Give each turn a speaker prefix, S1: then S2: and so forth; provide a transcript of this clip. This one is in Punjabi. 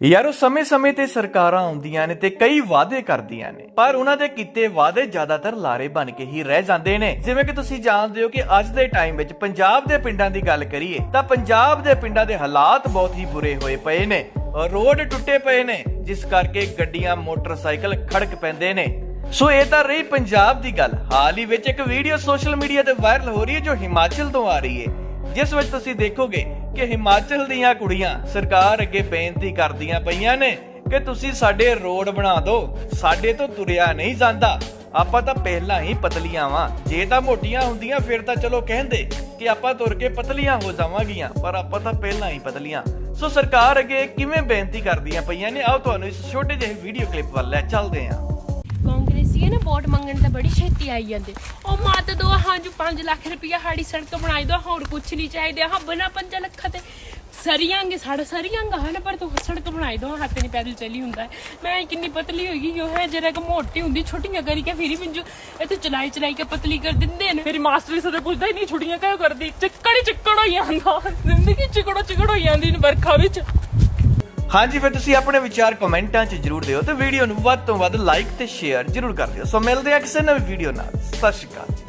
S1: ਯਾਰੋ, ਸਮੇਂ-ਸਮੇਂ ਤੇ ਸਰਕਾਰਾਂ ਆਉਂਦੀਆਂ ਨੇ ਤੇ ਕਈ ਵਾਅਦੇ ਕਰਦੀਆਂ ਨੇ, ਪਰ ਉਹਨਾਂ ਦੇ ਕੀਤੇ ਵਾਅਦੇ ਜ਼ਿਆਦਾਤਰ ਲਾਰੇ ਬਣ ਕੇ ਹੀ ਰਹਿ ਜਾਂਦੇ ਨੇ। ਜਿਵੇਂ ਕਿ ਤੁਸੀਂ ਜਾਣਦੇ ਹੋ ਕਿ ਅੱਜ ਦੇ ਟਾਈਮ ਵਿੱਚ ਪੰਜਾਬ ਦੇ ਪਿੰਡਾਂ ਦੀ ਗੱਲ ਕਰੀਏ, ਤਾਂ ਪੰਜਾਬ ਦੇ ਪਿੰਡਾਂ ਦੇ ਹਾਲਾਤ ਬਹੁਤ ਹੀ ਬੁਰੇ ਹੋਏ ਪਏ ਨੇ, ਰੋਡ ਟੁੱਟੇ ਪਏ ਨੇ, ਜਿਸ ਕਰਕੇ ਗੱਡੀਆਂ, ਮੋਟਰਸਾਈਕਲ ਖੜਕ ਪੈਂਦੇ ਨੇ। ਸੋ ਇਹ ਤਾਂ ਰਹੀ ਪੰਜਾਬ ਦੀ ਗੱਲ। ਹਾਲ ਹੀ ਵਿੱਚ ਇੱਕ ਵੀਡੀਓ ਸੋਸ਼ਲ ਮੀਡੀਆ ਤੇ ਵਾਇਰਲ ਹੋ ਰਹੀ ਹੈ, ਜੋ ਹਿਮਾਚਲ ਤੋਂ ਆ ਰਹੀ ਹੈ। ਜਿਸ ਵਿੱਚ ਤੁਸੀਂ ਦੇਖੋਗੇ ਕਿ ਹਿਮਾਚਲ ਦੀਆਂ ਕੁੜੀਆਂ ਸਰਕਾਰ ਅੱਗੇ ਬੇਨਤੀ ਕਰਦੀਆਂ ਪਈਆਂ ਨੇ ਕਿ ਤੁਸੀਂ ਸਾਡੇ ਰੋਡ ਬਣਾ ਦਿਓ। ਸਾਡੇ ਤੋਂ ਤੁਰਿਆ ਨਹੀਂ ਜਾਂਦਾ। ਆਪਾਂ ਤਾਂ ਪਹਿਲਾਂ ਹੀ ਪਤਲੀਆਂ ਵਾਂ। ਜੇ ਤਾਂ ਮੋਟੀਆਂ ਹੁੰਦੀਆਂ, ਫਿਰ ਤਾਂ ਚਲੋ ਕਹਿੰਦੇ ਕਿ ਆਪਾਂ ਤੁਰ ਕੇ ਪਤਲੀਆਂ ਹੋ ਜਾਵਾਂਗੀਆਂ। ਪਰ ਆਪਾਂ ਤਾਂ ਪਹਿਲਾਂ ਹੀ ਪਤਲੀਆਂ। ਸੋ ਸਰਕਾਰ ਅੱਗੇ ਕਿਵੇਂ ਬੇਨਤੀ ਕਰਦੀਆਂ ਪਈਆਂ ਨੇ, ਆਓ ਤੁਹਾਨੂੰ ਇਸ ਛੋਟੇ ਜਿਹੇ ਵੀਡੀਓ ਕਲਿੱਪ ਵੱਲ ਲੈ ਚੱਲਦੇ ਹਾਂ
S2: ਵੋਟ ਮੰਗਣ ਤਾਂ ਬੜੀ ਛੇਤੀ ਆਈ ਜਾਂਦੇ। ਉਹ ਮਤ ਦੋ, ਹਾਂ ਜੋ 5 ਲੱਖ ਰੁਪਇਆ ਸਾਡੀ ਸੜਕ ਬਣਾਈ ਦੋ, ਹੋਰ ਕੁਛ ਨਹੀਂ ਚਾਹੀਦੇ। ਹਾਂ ਬਣਾ 5 ਲੱਖ ਤੇ ਸਰੀਆਂਗੇ ਸਾਡਾ ਸਰੀਆਂਗਾ ਹਨ ਪਰ ਤੂੰ ਸੜਕ ਬਣਾਈ ਦੋ, ਹੱਥ ਨਹੀਂ ਪੈਦਲ ਚੱਲੀ ਹੁੰਦਾ। ਮੈਂ ਕਿੰਨੀ ਪਤਲੀ ਹੋਈ ਗਈ, ਉਹ ਹੈ ਜਰਾ ਕਿ ਮੋਟੀ ਹੁੰਦੀ, ਛੋਟੀਆਂ ਕਰੀ ਕੇ ਫਿਰ ਵੀ ਇਹ ਚਲਾਈ ਚਲਾਈ ਕੇ ਪਤਲੀ ਕਰ ਦਿੰਦੇ ਨੇ। ਫਿਰ ਮਾਸਟਰ ਸਦੇ ਪੁੱਛਦਾ ਨਹੀਂ, ਛੁੱਟੀਆਂ ਕਿਉਂ ਕਰਦੀ? ਚੱਕੜੀ ਚੱਕੜ ਹੋਈ ਜਾਂਦਾ। ਜ਼ਿੰਦਗੀ ਚਿਕੜੋ ਚਿਕੜ ਹੋਈ ਜਾਂਦੀ ਨੇ ਵਰਖਾ ਵਿੱਚ।
S1: ਹਾਂਜੀ, ਫਿਰ ਤੁਸੀਂ ਆਪਣੇ ਵਿਚਾਰ ਕਮੈਂਟਾਂ 'ਚ ਜਰੂਰ ਦਿਓ ਤੇ ਵੀਡੀਓ ਨੂੰ ਵੱਧ ਤੋਂ ਵੱਧ ਲਾਈਕ ਤੇ ਸ਼ੇਅਰ ਜਰੂਰ ਕਰ ਦਿਓ। ਸੋ ਮਿਲਦੇ ਆ ਕਿਸੇ ਨਵੀਂ ਵੀਡੀਓ ਨਾਲ। ਸਤਿ ਸ਼੍ਰੀ ਅਕਾਲ।